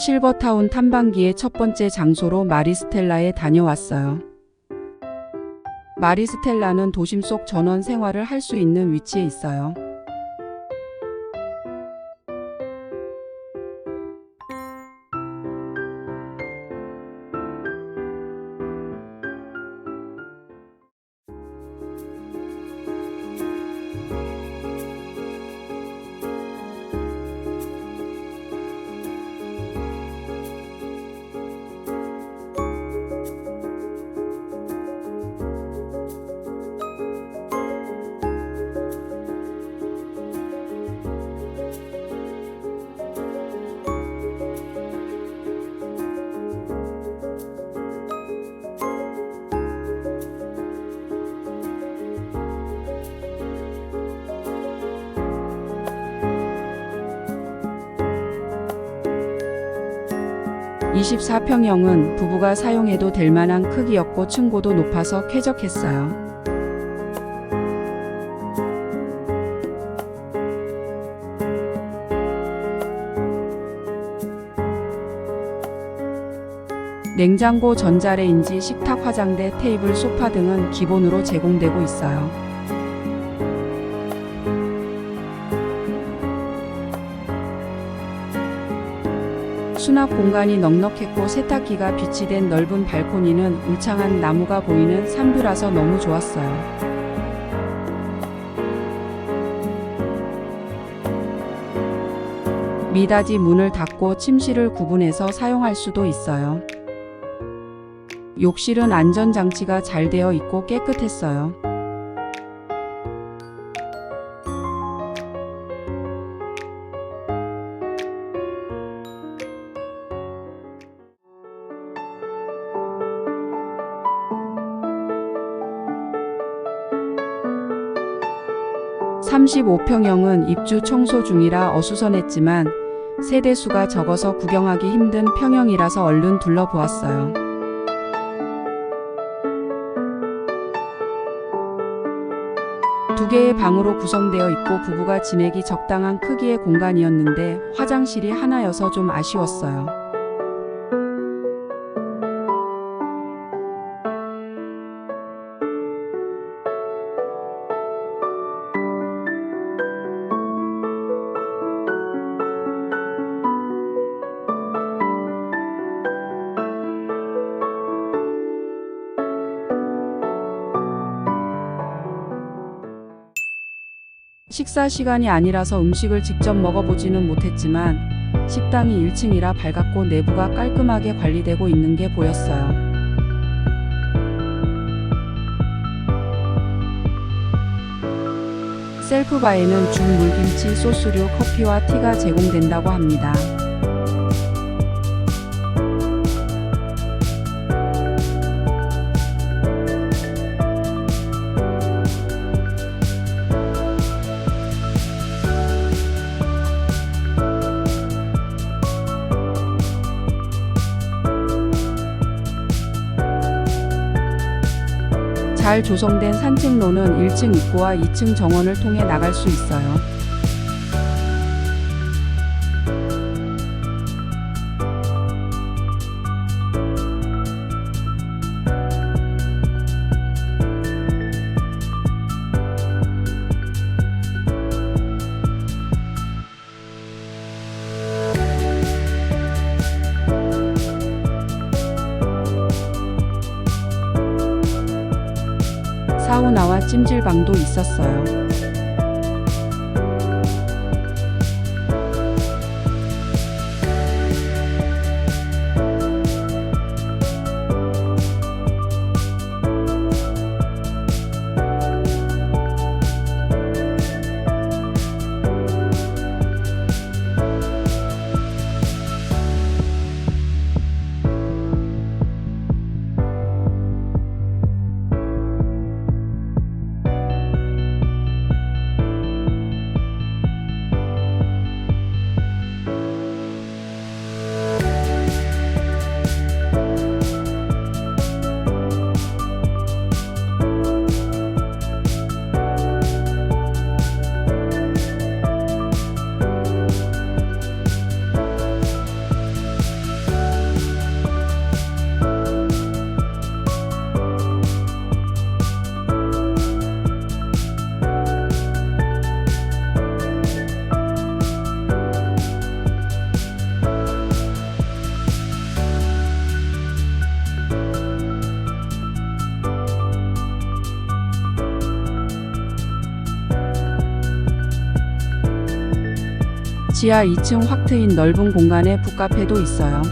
실버타운 탐방기의 첫 번째 장소로 마리스텔라에 다녀왔어요. 마리스텔라는 도심 속 전원 생활을 할 수 있는 위치에 있어요. (24평형은) 부부가 사용해도 될 만한 크기였고 층고도 높아서 쾌적했어요. 냉장고, 전자레인지, 식탁, 화장대, 테이블, 소파 등은 기본으로 제공되고 있어요. 수납 공간이 넉넉했고 세탁기가 비치된 넓은 발코니는 울창한 나무가 보이는 산뷰라서 너무 좋았어요. 미닫이 문을 닫고 침실을 구분해서 사용할 수도 있어요. 욕실은 안전장치가 잘 되어 있고 깨끗했어요. (35평형은) 입주 청소 중이라 어수선했지만 세대수가 적어서 구경하기 힘든 평형이라서 얼른 둘러보았어요. 두 개의 방으로 구성되어 있고 부부가 지내기 적당한 크기의 공간이었는데 화장실이 하나여서 좀 아쉬웠어요. 식사 시간이 아니라서 음식을 직접 먹어보지는 못했지만 식당이 1층이라 밝았고 내부가 깔끔하게 관리되고 있는 게 보였어요. 셀프바에는 죽, 물김치, 소스류, 커피와 티가 제공된다고 합니다. 잘 조성된 산책로는 1층 입구와 2층 정원을 통해 나갈 수 있어요. 사우나와 찜질방도 있었어요. 지하 2층 확 트인 넓은 공간에 북카페도 있어요.